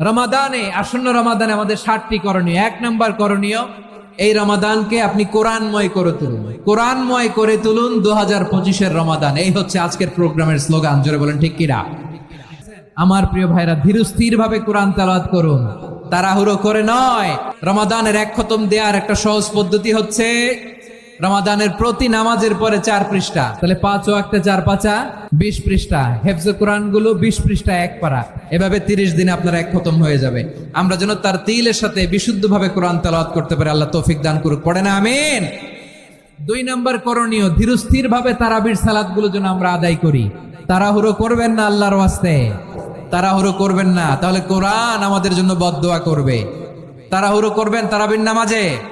রমাদানে, আসন্ন রমাদানে আমাদের ষাটটি করণীয়। এক নাম্বার করণীয়, এই রমাদানকে আপনি কোরআনময় করে তুলুন। কোরআনময় করে তুলুন দু হাজার পঁচিশের রমাদান। এই হচ্ছে আজকের প্রোগ্রামের স্লোগান, জোরে বলেন, ঠিক কিরা আমার প্রিয় ভাইরা ধীরস্থির ভাবে কোরআন তালাত করুন। তাড়াহুড়ো করে নয়, রমাদানের এক খতম দেওয়ার একটা সহজ পদ্ধতি হচ্ছে রমাদানের প্রতি নামাজের পরে চার পৃষ্ঠা। তাহলে পাঁচ ও একটা চার পাঁচা, বিশ পৃষ্ঠা। হেফজ কোরআনগুলো বিশ পৃষ্ঠা এক পারা। এভাবে তিরিশ দিনে আপনার এক খতম হয়ে যাবে। আমরা যেন তার তিলের সাথে বিশুদ্ধভাবে কোরআন তালাত করতে পারি, আল্লাহ তৌফিক দান করুক। পড়ে না আমিন। দুই নম্বর করণীয় ধীরস্থির ভাবে তারাবির সালাদগুলো যেন আমরা আদায় করি। তাড়াহুড়ো করবেন না আল্লাহর ওয়াস্তে। তাড়াহুড়ো করবেন না। তাহলে কোরআন আমাদের জন্য বদদোয়া করবে। তাড়াহুড়ো করবেন তারাবির নামাজে।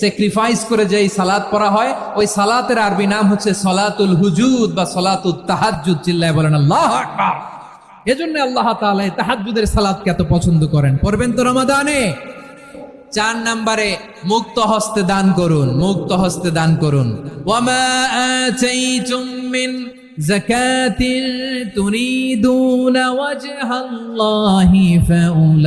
স্যাক্রিফাইস করে যেই সালাত পড়া হয়, ওই সালাতের আরবি নাম হচ্ছে সলাতুল হুজুদ বা সলাতুল তাহাজ্জুদ, চিল্লায় বলেন, আল্লাহ এজন্য আল্লাহ তাআলা এই তাহাজ্জুদের সালাতকে এত পছন্দ করেন। পড়বেন তো রমাদানে? চার নম্বরে, মুক্ত হস্তে দান করুন, মুক্ত হস্তে দান করুন। ওয়ামা ওয়াজহাল্লাহি মুদঈফুন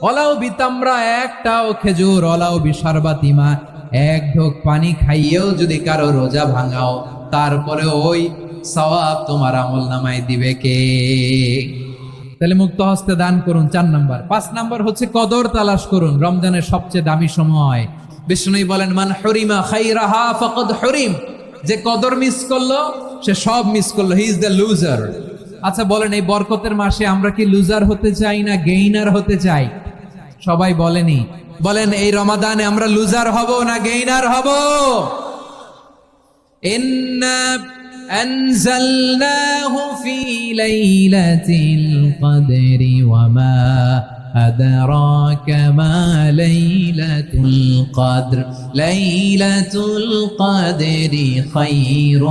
ওলাও বিতামরা একটাও খেজুর ওলাও বিশারবাতিমা এক ঢোক পানি খাইয়েও যদি কারও রোজা ভাঙাও তারপরে ওই সওয়াব তোমার আমল নামায় দিবে কে? তাহলে মুক্ত হস্তে দান করুন চার নাম্বার। পাঁচ নাম্বার হচ্ছে কদর তালাশ করুন, রমজানের সবচেয়ে দামি সময়। বিষ্ণু বলেন, মান হরিমা খাইরাহা ফকদ হরিম। যে কদর মিস করল, সে সব মিস করল। হি ইজ দ্য লুজার আচ্ছা বলেন এই বরকতের মাসে আমরা কি লুজার হতে চাই না গেইনার হতে চাই? সবাই বলেনি বলেন এই রমাদানে আমরা লুজার হব না গেইনার হব ইন্না أنزلناه في ليلة القدر وما أدراك ما ليلة القدر ليلة القدر خير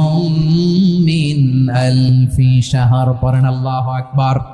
من ألف شهر قرن الله أكبر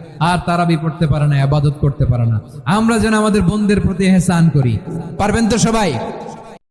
আর তারা পড়তে পারে না, আবাদত করতে পারে না। আমরা যেন আমাদের বোনদের প্রতি হেসান করি। পারবেন তো সবাই?